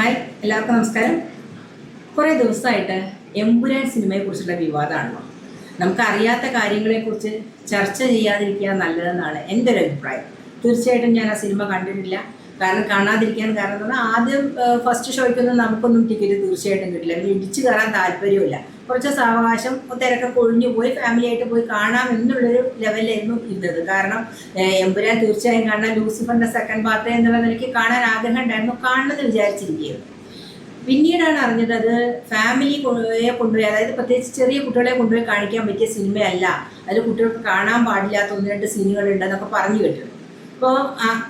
Hi എല്ലാവർക്കും നമസ്കാരം. കുറേ ദിവസമായിട്ട് എമ്പുരാൻ സിനിമയെ കുറിച്ചുള്ള വിവാദമാണല്ലോ നമുക്കറിയാത്ത കാര്യങ്ങളെക്കുറിച്ച് ചർച്ച ചെയ്യാതിരിക്കുക നല്ലതെന്നാണ് എന്റെ ഒരു അഭിപ്രായം. തീർച്ചയായിട്ടും ഞാൻ ആ സിനിമ കണ്ടിട്ടില്ല. കാരണം കാണാതിരിക്കാൻ കാരണം എന്ന് പറഞ്ഞാൽ ആദ്യം ഫസ്റ്റ് ഷോയ്ക്കൊന്നും നമുക്കൊന്നും ടിക്കറ്റ് തീർച്ചയായിട്ടും കിട്ടില്ല. ഇടിച്ചു കയറാൻ താല്പര്യമില്ല കുറച്ച് സാവകാശം തിരക്കൊക്കെ ഒഴിഞ്ഞു പോയി ഫാമിലി ആയിട്ട് പോയി കാണാം എന്നുള്ളൊരു ലെവലിലായിരുന്നു ഇരുന്നത്. കാരണം എമ്പുരാൻ തീർച്ചയായും കാണാൻ ലൂസിഫറിന്റെ സെക്കൻഡ് പാർട്ട് എന്നുള്ള നിലയ്ക്ക് കാണാൻ ആഗ്രഹം ഉണ്ടായിരുന്നു കാണണമെന്ന് വിചാരിച്ചിരിക്കുകയായിരുന്നു. പിന്നീടാണ് അറിഞ്ഞത് അത് ഫാമിലി കൊണ്ടുപോയി അതായത് പ്രത്യേകിച്ച് ചെറിയ കുട്ടികളെ കൊണ്ടുപോയി കാണിക്കാൻ പറ്റിയ സിനിമയല്ല അതിൽ കുട്ടികൾക്ക് കാണാൻ പാടില്ലാത്ത ഒന്ന് രണ്ട് സീനുകളുണ്ടെന്നൊക്കെ പറഞ്ഞു കേട്ടു അപ്പോൾ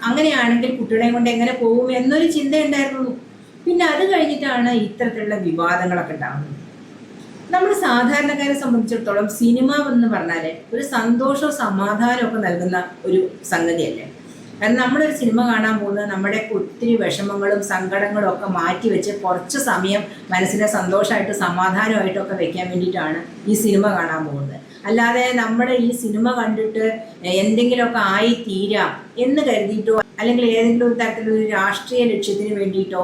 അങ്ങനെയാണെങ്കിൽ കുട്ടികളെയും കൊണ്ട് എങ്ങനെ പോകും എന്നൊരു ചിന്ത ഉണ്ടായിരുന്നു പിന്നെ അത് കഴിഞ്ഞിട്ടാണ് ഇത്തരത്തിലുള്ള വിവാദങ്ങളൊക്കെ ഉണ്ടാകുന്നത് നമ്മൾ സാധാരണക്കാരെ സംബന്ധിച്ചിടത്തോളം സിനിമ എന്ന് പറഞ്ഞാൽ ഒരു സന്തോഷവും സമാധാനവും ഒക്കെ നൽകുന്ന ഒരു സംഗതിയല്ലേ? കാരണം നമ്മളൊരു സിനിമ കാണാൻ പോകുന്നത് നമ്മുടെ ഒത്തിരി വിഷമങ്ങളും സങ്കടങ്ങളും ഒക്കെ മാറ്റി വെച്ച് കുറച്ച് സമയം മനസ്സിനെ സന്തോഷമായിട്ട് സമാധാനമായിട്ടൊക്കെ വെക്കാൻ വേണ്ടിയിട്ടാണ് ഈ സിനിമ കാണാൻ പോകുന്നത്. അല്ലാതെ നമ്മുടെ ഈ സിനിമ കണ്ടിട്ട് എന്തെങ്കിലുമൊക്കെ ആയി തീരാം എന്ന് കരുതിയിട്ടോ അല്ലെങ്കിൽ ഏതെങ്കിലും ഒരു തരത്തിലുള്ള രാഷ്ട്രീയ ലക്ഷ്യത്തിന് വേണ്ടിയിട്ടോ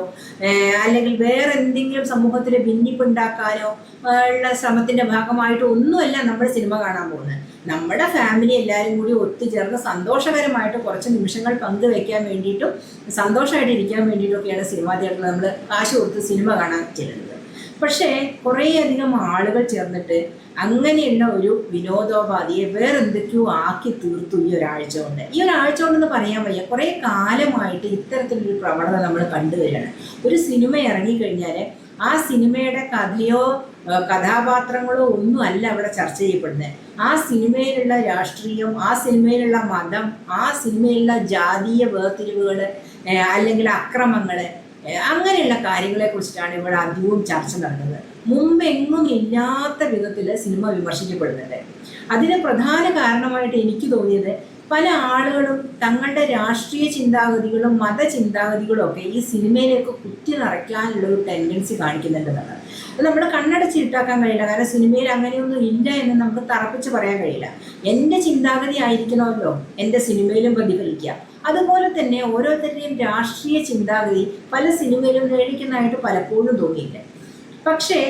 അല്ലെങ്കിൽ വേറെ എന്തെങ്കിലും സമൂഹത്തിൽ ഭിന്നിപ്പുണ്ടാക്കാനോ ഉള്ള ശ്രമത്തിന്റെ ഭാഗമായിട്ടോ ഒന്നുമല്ല നമ്മൾ സിനിമ കാണാൻ പോകുന്നത്. നമ്മുടെ ഫാമിലി എല്ലാവരും കൂടി ഒത്തുചേർന്ന് സന്തോഷകരമായിട്ട് കുറച്ച് നിമിഷങ്ങൾ പങ്കുവെക്കാൻ വേണ്ടിയിട്ടും സന്തോഷമായിട്ട് ഇരിക്കാൻ വേണ്ടിയിട്ടൊക്കെയാണ് സിനിമാ തിയേറ്ററിൽ നമ്മൾ കാശ് കൊടുത്ത് സിനിമ കാണാൻ ചെല്ലുന്നത്. പക്ഷേ കുറേയധികം ആളുകൾ ചേർന്നിട്ട് അങ്ങനെയുള്ള ഒരു വിനോദോപാധിയെ വേറെന്തൊക്കെയോ ആക്കി തീർത്തു ഈ ഒരാഴ്ച കൊണ്ട്. ഈ ഒരാഴ്ച കൊണ്ടെന്ന് പറയാൻ വയ്യ കുറേ കാലമായിട്ട് ഇത്തരത്തിലൊരു പ്രവണത നമ്മൾ കണ്ടുവരികയാണ്. ഒരു സിനിമ ഇറങ്ങിക്കഴിഞ്ഞാൽ ആ സിനിമയുടെ കഥയോ കഥാപാത്രങ്ങളോ ഒന്നും അല്ല അവിടെ ചർച്ച ചെയ്യപ്പെടുന്നത്. ആ സിനിമയിലുള്ള രാഷ്ട്രീയം ആ സിനിമയിലുള്ള മതം ആ സിനിമയിലുള്ള ജാതീയ വേർതിരിവുകൾ അല്ലെങ്കിൽ അക്രമങ്ങൾ അങ്ങനെയുള്ള കാര്യങ്ങളെ കുറിച്ചിട്ടാണ് ഇവിടെ അധികവും ചർച്ച നടന്നത് മുമ്പ് എങ്ങും ഇല്ലാത്ത വിധത്തിൽ സിനിമ വിമർശിക്കപ്പെടുന്നുണ്ട്. അതിന് പ്രധാന കാരണമായിട്ട് എനിക്ക് തോന്നിയത് പല ആളുകളും തങ്ങളുടെ രാഷ്ട്രീയ ചിന്താഗതികളും മതചിന്താഗതികളും ഒക്കെ ഈ സിനിമയിലേക്ക് കുറ്റി നിറയ്ക്കാനുള്ള ഒരു ടെൻഡൻസി കാണിക്കുന്നുണ്ടെന്നാണ്. അത് നമ്മൾ കണ്ണടച്ചിട്ടാക്കാൻ കഴിയില്ല. കാരണം സിനിമയിൽ അങ്ങനെയൊന്നും ഇല്ല എന്ന് നമുക്ക് തറപ്പിച്ച് പറയാൻ കഴിയില്ല. എന്റെ ചിന്താഗതി ആയിരിക്കണമല്ലോ. എന്റെ സിനിമയിലും പ്രതിഫലിക്കുക അതുപോലെ തന്നെ ഓരോരുത്തരുടെയും രാഷ്ട്രീയ ചിന്താഗതി പല സിനിമയിലും നേടിക്കുന്നതായിട്ട് പലപ്പോഴും തോന്നിയില്ല പക്ഷേ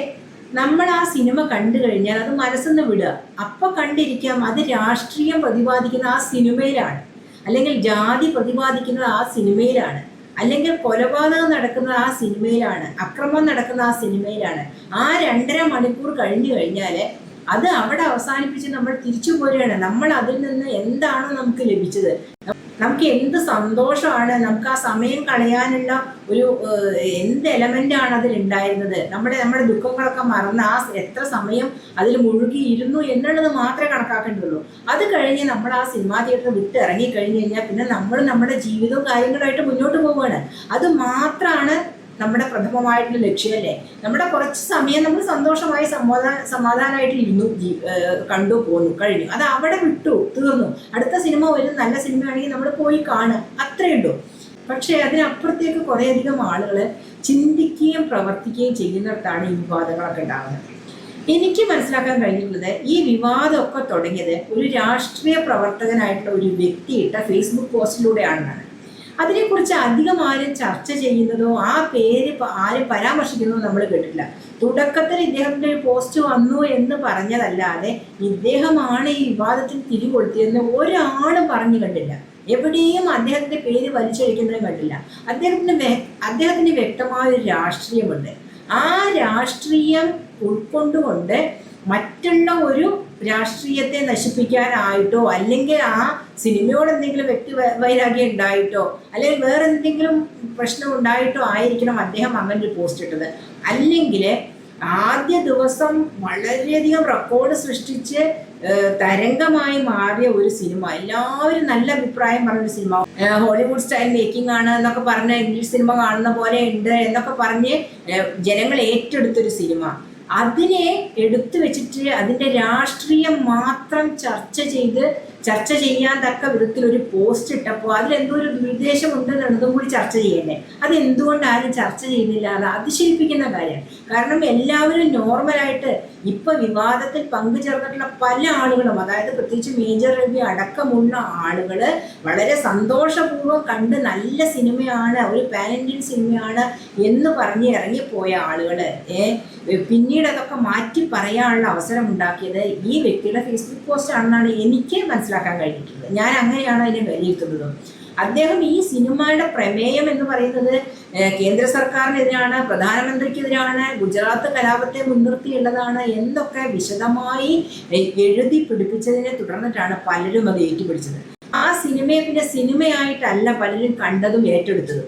നമ്മൾ ആ സിനിമ കണ്ടു കഴിഞ്ഞാൽ അത് മനസ്സെന്ന് വിടുക. അപ്പം കണ്ടിരിക്കാം അത് രാഷ്ട്രീയം പ്രതിപാദിക്കുന്ന ആ സിനിമയിലാണ്. അല്ലെങ്കിൽ ജാതി പ്രതിപാദിക്കുന്നത് ആ സിനിമയിലാണ്. അല്ലെങ്കിൽ കൊലപാതകം നടക്കുന്ന ആ സിനിമയിലാണ്. അക്രമം നടക്കുന്ന ആ സിനിമയിലാണ്. ആ രണ്ടര മണിക്കൂർ കഴിഞ്ഞു കഴിഞ്ഞാൽ അത് അവിടെ അവസാനിപ്പിച്ച് നമ്മൾ തിരിച്ചു പോരുകയാണ്. നമ്മൾ അതിൽ നിന്ന് എന്താണോ നമുക്ക് ലഭിച്ചത്. നമുക്ക് എന്ത് സന്തോഷമാണ് നമുക്ക് ആ സമയം കളയാനുള്ള ഒരു എന്ത് എലമെന്റ് ആണ് അതിൽ ഉണ്ടായിരുന്നത്? നമ്മുടെ നമ്മുടെ ദുഃഖങ്ങളൊക്കെ മറന്ന് ആ എത്ര സമയം അതിൽ മുഴുകിയിരുന്നു എന്നുള്ളത് മാത്രമേ കണക്കാക്കേണ്ടതുള്ളൂ. അത് കഴിഞ്ഞ് നമ്മൾ ആ സിനിമാ തിയേറ്റർ വിട്ട് ഇറങ്ങി കഴിഞ്ഞ് കഴിഞ്ഞാൽ പിന്നെ നമ്മൾ നമ്മുടെ ജീവിതവും കാര്യങ്ങളായിട്ട് മുന്നോട്ട് പോവുകയാണ്. അത് മാത്രമാണ് നമ്മുടെ പ്രഥമമായിട്ടുള്ള ലക്ഷ്യമല്ലേ? നമ്മുടെ കുറച്ച് സമയം നമ്മൾ സന്തോഷമായി സമാധാന സമാധാനമായിട്ട് ഇരുന്നു കണ്ടു പോന്നു കഴിഞ്ഞു. അത് അവിടെ വിട്ടു തീർന്നു. അടുത്ത സിനിമ വരും നല്ല സിനിമയാണെങ്കിൽ നമ്മൾ പോയി കാണുക. അത്രയേ ഉള്ളൂ. പക്ഷേ അതിനപ്പുറത്തേക്ക് കുറേയധികം ആളുകൾ ചിന്തിക്കുകയും പ്രവർത്തിക്കുകയും ചെയ്യുന്നിടത്താണ് ഈ വിവാദങ്ങളൊക്കെ ഉണ്ടാകുന്നത് എനിക്ക് മനസ്സിലാക്കാൻ കഴിഞ്ഞിട്ടുള്ളത് ഈ വിവാദമൊക്കെ തുടങ്ങിയത് ഒരു രാഷ്ട്രീയ പ്രവർത്തകനായിട്ടുള്ള ഒരു വ്യക്തിയിട്ട ഫേസ്ബുക്ക് പോസ്റ്റിലൂടെയാണെന്നാണ് അതിനെക്കുറിച്ച് അധികം ആരും ചർച്ച ചെയ്യുന്നതോ ആ പേര് ആര് പരാമർശിക്കുന്നതോ നമ്മൾ കേട്ടില്ല തുടക്കത്തിൽ ഇദ്ദേഹത്തിന്റെ ഒരു പോസ്റ്റ് വന്നു എന്ന് പറഞ്ഞതല്ലാതെ ഇദ്ദേഹമാണ് ഈ വിവാദത്തിൽ തിരികൊളുത്തിയെന്ന് ഒരാളും പറഞ്ഞു കണ്ടില്ല. എവിടെയും അദ്ദേഹത്തിന്റെ പേര് വലിച്ചൊഴിക്കുന്നതും കണ്ടില്ല. അദ്ദേഹത്തിന് വ്യ- അദ്ദേഹത്തിന് വ്യക്തമായ ഒരു രാഷ്ട്രീയമുണ്ട്. ആ രാഷ്ട്രീയം ഉൾക്കൊണ്ടുകൊണ്ട് മറ്റുള്ള ഒരു രാഷ്ട്രീയത്തെ നശിപ്പിക്കാനായിട്ടോ അല്ലെങ്കിൽ ആ സിനിമയോട് എന്തെങ്കിലും വ്യക്തി വൈരാഗ്യം ഉണ്ടായിട്ടോ അല്ലെങ്കിൽ വേറെ എന്തെങ്കിലും പ്രശ്നം ഉണ്ടായിട്ടോ ആയിരിക്കണം അദ്ദേഹം അങ്ങനെ ഒരു പോസ്റ്റ് ഇട്ടത്. അല്ലെങ്കിൽ ആദ്യ ദിവസം വളരെയധികം റെക്കോർഡ് സൃഷ്ടിച്ച് തരംഗമായി മാറിയ ഒരു സിനിമ. എല്ലാവരും നല്ല അഭിപ്രായം പറഞ്ഞൊരു സിനിമ. ഹോളിവുഡ് സ്റ്റൈൽ മേക്കിംഗ് ആണ് എന്നൊക്കെ പറഞ്ഞ് ഇംഗ്ലീഷ് സിനിമ കാണുന്ന പോലെ ഉണ്ട് എന്നൊക്കെ പറഞ്ഞ് ജനങ്ങൾ ഏറ്റെടുത്തൊരു സിനിമ. അതിനെ എടുത്തു വെച്ചിട്ട് അതിന്റെ രാഷ്ട്രീയം മാത്രം ചർച്ച ചെയ്ത് ചർച്ച ചെയ്യാൻ തക്ക വിധത്തിൽ ഒരു പോസ്റ്റ് ഇട്ടപ്പോൾ അതിലെന്തോ ഒരു ദുരുദ്ദേശം ഉണ്ടെന്നുള്ളതും കൂടി ചർച്ച ചെയ്യണ്ടേ അത് എന്തുകൊണ്ട് ആരും ചർച്ച ചെയ്യുന്നില്ല അത് അതിശയിപ്പിക്കുന്ന കാര്യം. കാരണം എല്ലാവരും നോർമലായിട്ട് ഇപ്പൊ വിവാദത്തിൽ പങ്കുചേർന്നിട്ടുള്ള പല ആളുകളും അതായത് പ്രത്യേകിച്ച് മേജർ രവി അടക്കമുള്ള ആളുകൾ വളരെ സന്തോഷപൂർവം കണ്ട് നല്ല സിനിമയാണ് ഒരു പാരന്റിൻ സിനിമയാണ് എന്ന് പറഞ്ഞ് ഇറങ്ങിപ്പോയ ആളുകൾ ഏ? പിന്നീട് അതൊക്കെ മാറ്റി പറയാനുള്ള അവസരം ഉണ്ടാക്കിയത് ഈ വ്യക്തിയുടെ ഫേസ്ബുക്ക് പോസ്റ്റ് ആണെന്നാണ് എനിക്ക് മനസ്സിലാക്കാൻ കഴിഞ്ഞിട്ടുണ്ട്. ഞാൻ അങ്ങനെയാണ് അതിനെ വിലയിരുത്തുന്നത്? അദ്ദേഹം ഈ സിനിമയുടെ പ്രമേയം എന്ന് പറയുന്നത് കേന്ദ്ര സർക്കാരിനെതിരാണ് പ്രധാനമന്ത്രിക്കെതിരാണ് ഗുജറാത്ത് കലാപത്തെ മുൻനിർത്തിയുള്ളതാണ് എന്തൊക്കെ വിശദമായി എഴുതി പിടിപ്പിച്ചതിനെ തുടർന്നിട്ടാണ് പലരും അത് ഏറ്റുപിടിച്ചത്. ആ സിനിമയെ പിന്നെ സിനിമയായിട്ടല്ല പലരും കണ്ടതും ഏറ്റെടുത്തതും.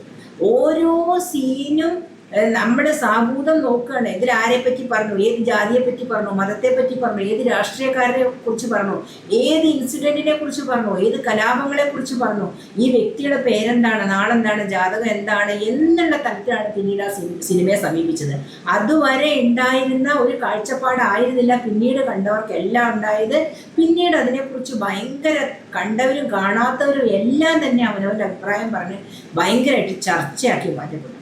ഓരോ സീനും നമ്മുടെ സാഭൂതം നോക്കുകയാണ് ഇതിൽ പറ്റി പറഞ്ഞു? ഏത് ജാതിയെ പറ്റി പറഞ്ഞു? മതത്തെ പറ്റി പറഞ്ഞു? ഏത് രാഷ്ട്രീയക്കാരനെ കുറിച്ച് പറഞ്ഞു? ഏത് ഇൻസിഡന്റിനെ കുറിച്ച് പറഞ്ഞു? ഏത് കലാപങ്ങളെ കുറിച്ച് പറഞ്ഞു? ഈ വ്യക്തിയുടെ പേരെന്താണ്? നാളെന്താണ്? ജാതകം എന്താണ്? എന്നുള്ള തലത്തിലാണ് പിന്നീട് ആ സിനിമയെ സമീപിച്ചത്. അതുവരെ ഉണ്ടായിരുന്ന ഒരു കാഴ്ചപ്പാടായിരുന്നില്ല പിന്നീട് കണ്ടവർക്കെല്ലാം ഉണ്ടായത്. പിന്നീട് അതിനെക്കുറിച്ച് ഭയങ്കര കണ്ടവരും കാണാത്തവരും എല്ലാം തന്നെ അവനവന്റെ അഭിപ്രായം പറഞ്ഞ് ഭയങ്കരമായിട്ട് ചർച്ചയാക്കി മാറ്റപ്പെട്ടു.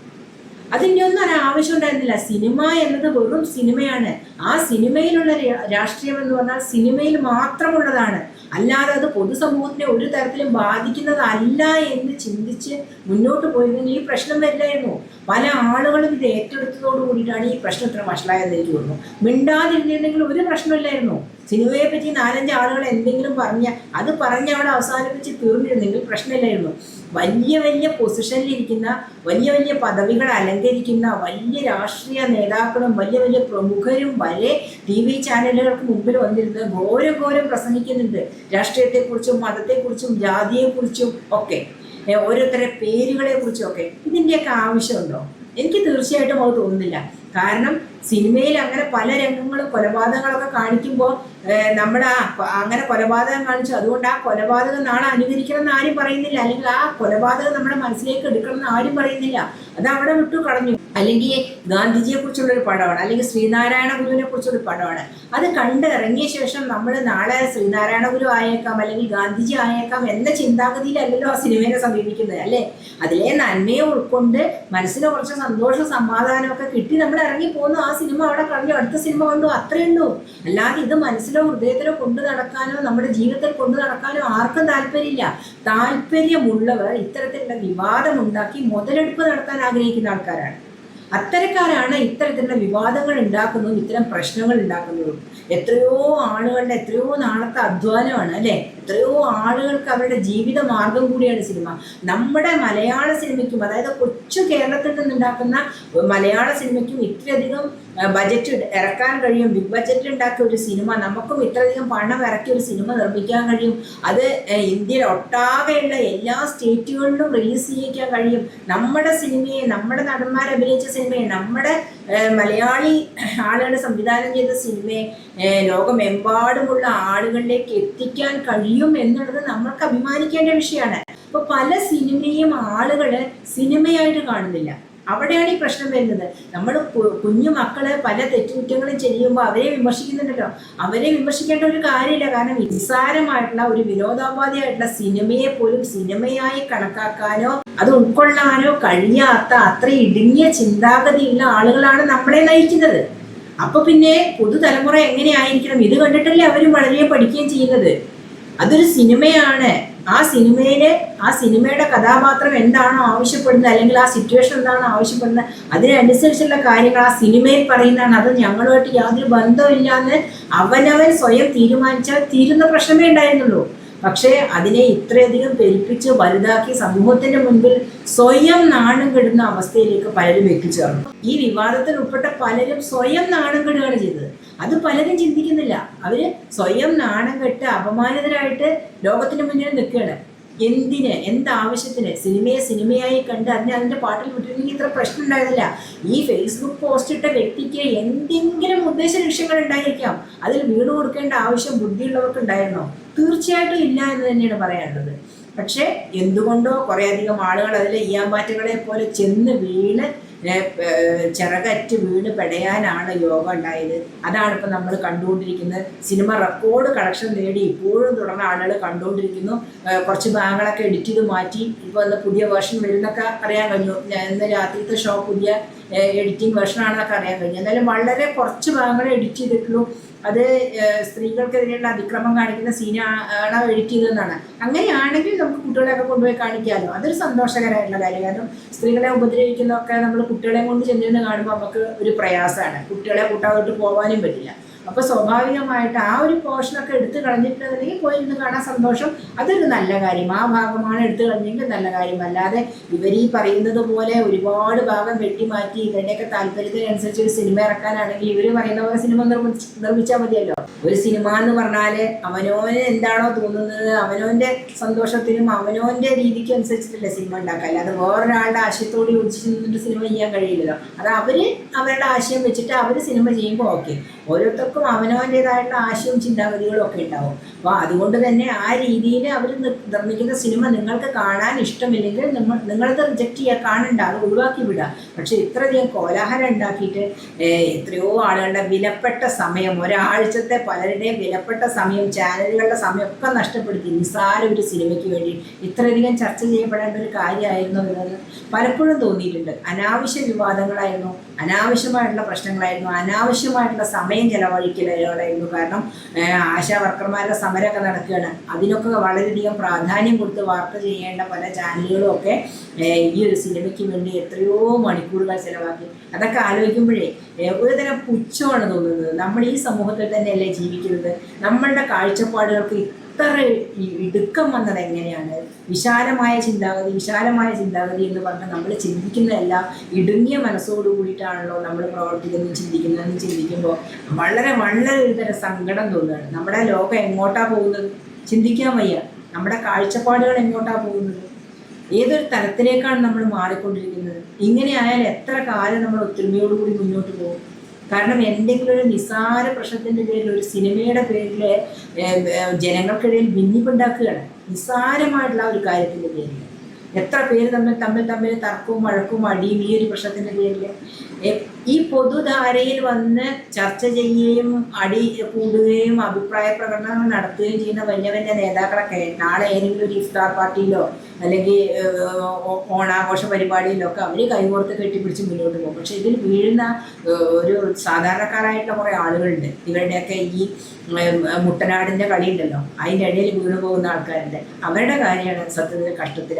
അതിന്റെ ഒന്നും ഒരു ആവശ്യം ഉണ്ടായിരുന്നില്ല. സിനിമ എന്നത് വെറും സിനിമയാണ്. ആ സിനിമയിലുള്ള രാഷ്ട്രീയം എന്ന് പറഞ്ഞാൽ സിനിമയിൽ മാത്രമുള്ളതാണ്. അല്ലാതെ അത് പൊതുസമൂഹത്തിനെ ഒരു തരത്തിലും ബാധിക്കുന്നതല്ല എന്ന് ചിന്തിച്ച് മുന്നോട്ട് പോയിരുന്നെങ്കിൽ ഈ പ്രശ്നം വരില്ലായിരുന്നു. പല ആളുകളും ഇത് ഏറ്റെടുത്തതോട് കൂടിയിട്ടാണ് ഈ പ്രശ്നം ഇത്ര വഷളായെന്ന് എനിക്ക് തോന്നുന്നു. മിണ്ടാതിരുന്നിരുന്നെങ്കിൽ ഒരു പ്രശ്നമില്ലായിരുന്നു സിനിമയെ പറ്റി നാലഞ്ച് ആളുകൾ എന്തെങ്കിലും പറഞ്ഞ അത് പറഞ്ഞ് അവിടെ അവസാനിപ്പിച്ച് തീർന്നിരുന്നെങ്കിൽ പ്രശ്നമില്ലായിരുന്നു. വലിയ വലിയ പൊസിഷനിലിരിക്കുന്ന വലിയ വലിയ പദവികൾ അലങ്കരിക്കുന്ന വലിയ രാഷ്ട്രീയ നേതാക്കളും വലിയ വലിയ പ്രമുഖരും വരെ ടി വി ചാനലുകൾക്ക് മുമ്പിൽ വന്നിരുന്ന് ഘോരം ഘോരം പ്രസംഗിക്കുന്നുണ്ട്. രാഷ്ട്രീയത്തെക്കുറിച്ചും മതത്തെക്കുറിച്ചും ജാതിയെക്കുറിച്ചും ഒക്കെ. ഓരോരുത്തരുടെ പേരുകളെ ഒക്കെ ഇതിന്റെയൊക്കെ ആവശ്യമുണ്ടോ? എനിക്ക് തീർച്ചയായിട്ടും അത് തോന്നുന്നില്ല. കാരണം സിനിമയിൽ അങ്ങനെ പല രംഗങ്ങളും കൊലപാതകങ്ങളൊക്കെ കാണിക്കുമ്പോൾ നമ്മുടെ ആ അങ്ങനെ കൊലപാതകം കാണിച്ചു. അതുകൊണ്ട് ആ കൊലപാതകം നാളെ അനുകരിക്കണം എന്ന് ആരും പറയുന്നില്ല. അല്ലെങ്കിൽ ആ കൊലപാതകം നമ്മുടെ മനസ്സിലേക്ക് എടുക്കണം എന്ന് ആരും പറയുന്നില്ല. അത് അവിടെ വിട്ടു കളഞ്ഞു. അല്ലെങ്കിൽ ഗാന്ധിജിയെ കുറിച്ചുള്ളൊരു പടമാണ്. അല്ലെങ്കിൽ ശ്രീനാരായണ ഗുരുവിനെ കുറിച്ചുള്ള പടമാണ്. അത് കണ്ട് ഇറങ്ങിയ ശേഷം നമ്മൾ നാളെ ശ്രീനാരായണ ഗുരു ആയേക്കാം അല്ലെങ്കിൽ ഗാന്ധിജി ആയേക്കാം എന്ന ചിന്താഗതിയിലല്ലല്ലോ ആ സിനിമയെ സമീപിക്കുന്നത് അല്ലേ? അതിലെ നന്മയെ ഉൾക്കൊണ്ട് മനസ്സിന് കുറച്ച് സന്തോഷം സമാധാനമൊക്കെ കിട്ടി നമ്മൾ ഇറങ്ങി പോകുന്നു. ആ സിനിമ അവിടെ കളഞ്ഞു അടുത്ത സിനിമ കണ്ടു. അത്രയുള്ളൂ അല്ലാതെ ഇത് മനസ്സിലോ ഹൃദയത്തിലോ കൊണ്ടു നടക്കാനോ നമ്മുടെ ജീവിതത്തിൽ കൊണ്ടു നടക്കാനോ ആർക്കും താല്പര്യമില്ല. താല്പര്യമുള്ളവർ ഇത്തരത്തിലുള്ള വിവാദം ഉണ്ടാക്കി മുതലെടുപ്പ് നടത്താൻ ആഗ്രഹിക്കുന്ന ആൾക്കാരാണ്. അത്തരക്കാരാണ് ഇത്തരത്തിലുള്ള വിവാദങ്ങൾ ഉണ്ടാക്കുന്നതും ഇത്തരം പ്രശ്നങ്ങൾ ഉണ്ടാക്കുന്നതും. എത്രയോ ആളുകളുടെ എത്രയോ നാളത്തെ അധ്വാനമാണ് അല്ലേ? എത്രയോ ആളുകൾക്ക് അവരുടെ ജീവിത മാർഗം കൂടിയാണ് സിനിമ. നമ്മുടെ മലയാള സിനിമയ്ക്കും അതായത് കൊച്ചു കേരളത്തിൽ നിന്നുണ്ടാക്കുന്ന മലയാള സിനിമയ്ക്കും ഇത്രയധികം ബജറ്റ് ഇറക്കാൻ കഴിയും. ബിഗ് ബജറ്റ് ഉണ്ടാക്കിയ ഒരു സിനിമ നമുക്കും ഇത്രയധികം പണം ഇറക്കിയ ഒരു സിനിമ നിർമ്മിക്കാൻ കഴിയും. അത് ഇന്ത്യയിൽ ഒട്ടാകെയുള്ള എല്ലാ സ്റ്റേറ്റുകളിലും റിലീസ് ചെയ്യിക്കാൻ കഴിയും. നമ്മുടെ സിനിമയെ നമ്മുടെ നടന്മാർ അഭിനയിച്ച സിനിമയെ നമ്മുടെ മലയാളി ആളുകൾ സംവിധാനം ചെയ്ത സിനിമയെ ലോകമെമ്പാടുമുള്ള ആളുകളിലേക്ക് എത്തിക്കാൻ കഴിയും എന്നുള്ളത് നമ്മൾക്ക് അഭിമാനിക്കേണ്ട വിഷയമാണ് ഇപ്പൊ പല സിനിമയും ആളുകൾ സിനിമയായിട്ട് കാണുന്നില്ല. അവിടെയാണ് ഈ പ്രശ്നം വരുന്നത്. നമ്മൾ കുഞ്ഞു മക്കളെ പല തെറ്റുകുറ്റങ്ങളും ചെയ്യുമ്പോൾ അവരെ വിമർശിക്കുന്നുണ്ടല്ലോ. അവരെ വിമർശിക്കേണ്ട ഒരു കാര്യമില്ല. കാരണം നിസ്സാരമായിട്ടുള്ള ഒരു വിനോദോപാധിയായിട്ടുള്ള സിനിമയെ പോലും സിനിമയായി കണക്കാക്കാനോ അത് ഉൾക്കൊള്ളാനോ കഴിയാത്ത അത്ര ഇടുങ്ങിയ ചിന്താഗതിയുള്ള ആളുകളാണ് നമ്മളെ നയിക്കുന്നത്. അപ്പൊ പിന്നെ പുതുതലമുറ എങ്ങനെയായിരിക്കണം? ഇത് കണ്ടിട്ടല്ലേ അവരും വളരെ പഠിക്കുകയും ചെയ്യുന്നത്. അതൊരു സിനിമയാണ്. ആ സിനിമയിലെ ആ സിനിമയുടെ കഥാപാത്രം എന്താണോ ആവശ്യപ്പെടുന്നത് അല്ലെങ്കിൽ ആ സിറ്റുവേഷൻ എന്താണോ ആവശ്യപ്പെടുന്നത് അതിനനുസരിച്ചുള്ള കാര്യങ്ങൾ ആ സിനിമയിൽ പറയുന്നതാണ്. അത് ഞങ്ങളുമായിട്ട് യാതൊരു ബന്ധമില്ലാന്ന് അവനവൻ സ്വയം തീരുമാനിച്ചാൽ തീരുന്ന പ്രശ്നമേ ഉണ്ടായിരുന്നുള്ളൂ. പക്ഷേ അതിനെ ഇത്രയധികം പെരുപ്പിച്ച് വലുതാക്കി സമൂഹത്തിന്റെ മുൻപിൽ സ്വയം നാണം കെടുന്ന അവസ്ഥയിലേക്ക് പലരും എത്തിച്ചേർന്നു ഈ വിവാദത്തിൽ ഉൾപ്പെട്ട പലരും സ്വയം നാണം കെടുകയാണ് ചെയ്തത്. അത് പലരും ചിന്തിക്കുന്നില്ല. അവർ സ്വയം നാണം കെട്ട് അപമാനിതരായിട്ട് ലോകത്തിന് മുന്നിൽ നിൽക്കുകയാണ്. എന്തിന് എന്താവശ്യത്തിന്? സിനിമയെ സിനിമയായി കണ്ട് അതിനെ അതിന്റെ പാട്ടിൽ വിട്ടിരുന്നെങ്കിൽ ഇത്ര പ്രശ്നം ഉണ്ടായിരുന്നില്ല ഈ ഫേസ്ബുക്ക് പോസ്റ്റ് ഇട്ട വ്യക്തിക്ക് എന്തെങ്കിലും ഉദ്ദേശ ലക്ഷ്യങ്ങൾ ഉണ്ടായിരിക്കാം. അതിൽ വീട് കൊടുക്കേണ്ട ആവശ്യം ബുദ്ധിയുള്ളവർക്ക് ഉണ്ടായിരുന്നോ തീർച്ചയായിട്ടും ഇല്ല എന്ന് തന്നെയാണ് പറയാനുള്ളത്. പക്ഷേ എന്തുകൊണ്ടോ കുറേയധികം ആളുകൾ അതിൽ ഈയാമ്പാറ്റകളെ പോലെ ചെന്ന് വീണ് ചിറകറ്റ് വീണ് പെടയാനാണ് യോഗ ഉണ്ടായത്. അതാണ് ഇപ്പം നമ്മൾ കണ്ടുകൊണ്ടിരിക്കുന്നത്. സിനിമ റെക്കോർഡ് കളക്ഷൻ നേടി ഇപ്പോഴും തുടർന്ന് ആളുകൾ കണ്ടുകൊണ്ടിരിക്കുന്നു. കുറച്ച് ഭാഗങ്ങളൊക്കെ എഡിറ്റ് ചെയ്ത് മാറ്റി. ഇപ്പോൾ അത് പുതിയ വേർഷൻ വരുന്നൊക്കെ അറിയാൻ കഴിഞ്ഞു. ഇന്ന് രാത്രിത്തെ ഷോ പുതിയ എഡിറ്റിംഗ് വേർഷനാണെന്നൊക്കെ അറിയാൻ കഴിഞ്ഞു. എന്നാലും വളരെ കുറച്ച് ഭാഗങ്ങളെ എഡിറ്റ് ചെയ്തിട്ടുള്ളൂ. അത് സ്ത്രീകൾക്കെതിരെയുള്ള അതിക്രമം കാണിക്കുന്ന സീനാണ് എഡിറ്റ് ചെയ്തതെന്നാണ് അങ്ങനെയാണെങ്കിൽ നമുക്ക് കുട്ടികളെയൊക്കെ കൊണ്ടുപോയി കാണിക്കാമല്ലോ അതൊരു സന്തോഷകരമായിട്ടുള്ള കാര്യം. കാരണം സ്ത്രീകളെ ഉപദ്രവിക്കുന്നതൊക്കെ നമ്മൾ കുട്ടികളെ കൊണ്ട് ചെന്നിരുന്ന് കാണുമ്പോൾ നമുക്ക് ഒരു പ്രയാസമാണ്. കുട്ടികളെ കൂട്ടാതോട്ട് പോകാനും പറ്റില്ല. അപ്പോൾ സ്വാഭാവികമായിട്ട് ആ ഒരു പോർഷനൊക്കെ എടുത്തു കളഞ്ഞിട്ടുണ്ടെങ്കിൽ പോയിരുന്ന് കാണാൻ സന്തോഷം. അതൊരു നല്ല കാര്യം. ആ ഭാഗമാണ് എടുത്തു കളഞ്ഞെങ്കിൽ നല്ല കാര്യം. അല്ലാതെ ഇവർ ഈ പറയുന്നത് പോലെ ഒരുപാട് ഭാഗം വെട്ടിമാറ്റി ഇവരുടെയൊക്കെ താല്പര്യത്തിനനുസരിച്ച് ഒരു സിനിമ ഇറക്കാനാണെങ്കിൽ ഇവർ പറയുന്ന പോലെ സിനിമ നിർമ്മിച്ച് നിർമ്മിച്ചാൽ മതിയല്ലോ. ഒരു സിനിമ എന്ന് പറഞ്ഞാൽ അവനോന് എന്താണോ തോന്നുന്നത് അവനോന്റെ സന്തോഷത്തിനും അവനോന്റെ രീതിക്ക് അനുസരിച്ചിട്ടല്ലേ സിനിമ ഉണ്ടാക്കുക. അല്ലാതെ വേറൊരാളുടെ ആശയത്തോട് യോജിച്ച് നിന്നിട്ട് സിനിമ ചെയ്യാൻ കഴിയില്ലല്ലോ. അത് അവർ അവരുടെ ആശയം വെച്ചിട്ട് അവർ സിനിമ ചെയ്യുമ്പോൾ ഓക്കെ. ഓരോരുത്തർക്കും അവനവന്റെതായിട്ടുള്ള ആശയവും ചിന്താഗതികളും ഒക്കെ ഉണ്ടാവും. അപ്പോൾ അതുകൊണ്ട് തന്നെ ആ രീതിയിൽ അവർ നിർമ്മിക്കുന്ന സിനിമ നിങ്ങൾക്ക് കാണാൻ ഇഷ്ടമില്ലെങ്കിൽ നിങ്ങൾ നിങ്ങളത് റിജക്റ്റ് ചെയ്യുക കാണണ്ട അത് ഒഴിവാക്കി വിടുക പക്ഷേ ഇത്രയധികം കോലാഹലം ഉണ്ടാക്കിയിട്ട് എത്രയോ ആളുകളുടെ വിലപ്പെട്ട സമയം ഒരാഴ്ചത്തെ പലരുടെയും വിലപ്പെട്ട സമയം ചാനലുകളുടെ സമയമൊക്കെ നഷ്ടപ്പെടുത്തി. നിസ്സാര ഒരു സിനിമയ്ക്ക് വേണ്ടി ഇത്രയധികം ചർച്ച ചെയ്യപ്പെടേണ്ട ഒരു കാര്യമായിരുന്നു എന്നത് പലപ്പോഴും തോന്നിയിട്ടുണ്ട്. അനാവശ്യ വിവാദങ്ങളായിരുന്നു അനാവശ്യമായിട്ടുള്ള പ്രശ്നങ്ങളായിരുന്നു അനാവശ്യമായിട്ടുള്ള സമയം ചെലവഴിക്കലുകളായിരുന്നു കാരണം ആശാ വർക്കർമാരുടെ സമരമൊക്കെ നടക്കുകയാണ്. അതിനൊക്കെ വളരെയധികം പ്രാധാന്യം കൊടുത്ത് വാർത്ത ചെയ്യേണ്ട പല ചാനലുകളും ഒക്കെ ഈ ഒരു സിനിമയ്ക്ക് വേണ്ടി എത്രയോ മണിക്കൂറുകൾ ചിലവാക്കി. അതൊക്കെ ആലോചിക്കുമ്പോഴേ ഒരുതരം പുച്ഛമാണ് തോന്നുന്നത്. നമ്മൾ ഈ സമൂഹത്തിൽ തന്നെയല്ലേ ജീവിക്കുന്നത്? നമ്മളുടെ കാഴ്ചപ്പാടുകൾക്ക് ഇത്ര ഇടുക്കം വന്നത് എങ്ങനെയാണ്? വിശാലമായ ചിന്താഗതി വിശാലമായ ചിന്താഗതി എന്ന് പറഞ്ഞാൽ നമ്മൾ ചിന്തിക്കുന്നതെല്ലാം ഇടുങ്ങിയ മനസ്സോട് കൂടിയിട്ടാണല്ലോ നമ്മൾ പ്രവർത്തിക്കുന്നതും ചിന്തിക്കുന്നതെന്ന് ചിന്തിക്കുമ്പോൾ വളരെ വളരെ ഒരു തരം സങ്കടം തോന്നുകയാണ്. നമ്മുടെ ലോകം എങ്ങോട്ടാണ് പോകുന്നത്? ചിന്തിക്കാൻ വയ്യ. നമ്മുടെ കാഴ്ചപ്പാടുകൾ എങ്ങോട്ടാണ് പോകുന്നത്? ഏതൊരു തരത്തിലേക്കാണ് നമ്മൾ മാറിക്കൊണ്ടിരിക്കുന്നത്? ഇങ്ങനെ ആയാൽ എത്ര കാലം നമ്മൾ ഒത്തൊരുമയോടുകൂടി മുന്നോട്ട് പോകും? കാരണം എന്തെങ്കിലും ഒരു നിസ്സാര പ്രശ്നത്തിന്റെ പേരിൽ ഒരു സിനിമയുടെ പേരിൽ ജനങ്ങൾക്കിടയിൽ ഭിന്നിപ്പുണ്ടാക്കുകയാണ് നിസ്സാരമായിട്ടുള്ള ഒരു കാര്യത്തിന്റെ പേരിൽ. എത്ര പേര് തമ്മിൽ തമ്മിൽ തമ്മിൽ തർക്കവും വഴക്കും അടിയും ഈ ഒരു പ്രശ്നത്തിന്റെ പേരിൽ ഈ പൊതുധാരയിൽ വന്ന് ചർച്ച ചെയ്യുകയും അടി കൂടുകയും അഭിപ്രായ പ്രകടനങ്ങൾ നടത്തുകയും ചെയ്യുന്ന വലിയ വലിയ നേതാക്കളൊക്കെ നാളെ ഏതെങ്കിലും ഒരു ഇഫ്താർ പാർട്ടിയിലോ അല്ലെങ്കിൽ ഓണാഘോഷ പരിപാടിയിലോ ഒക്കെ അവർ കൈകോർത്ത് കെട്ടിപ്പിടിച്ച് മുന്നോട്ട് പോകും. പക്ഷെ ഇതിൽ വീഴുന്ന ഒരു സാധാരണക്കാരായിട്ടുള്ള കുറേ ആളുകളുണ്ട്. ഇവരുടെയൊക്കെ ഈ മുട്ടനാടിന്റെ കളിയുണ്ടല്ലോ. അതിന്റെ ഇടയിൽ വീണു പോകുന്ന ആൾക്കാരുണ്ട്. അവരുടെ കാര്യമാണ് സത്യത്തിൽ കഷ്ടത്തിൽ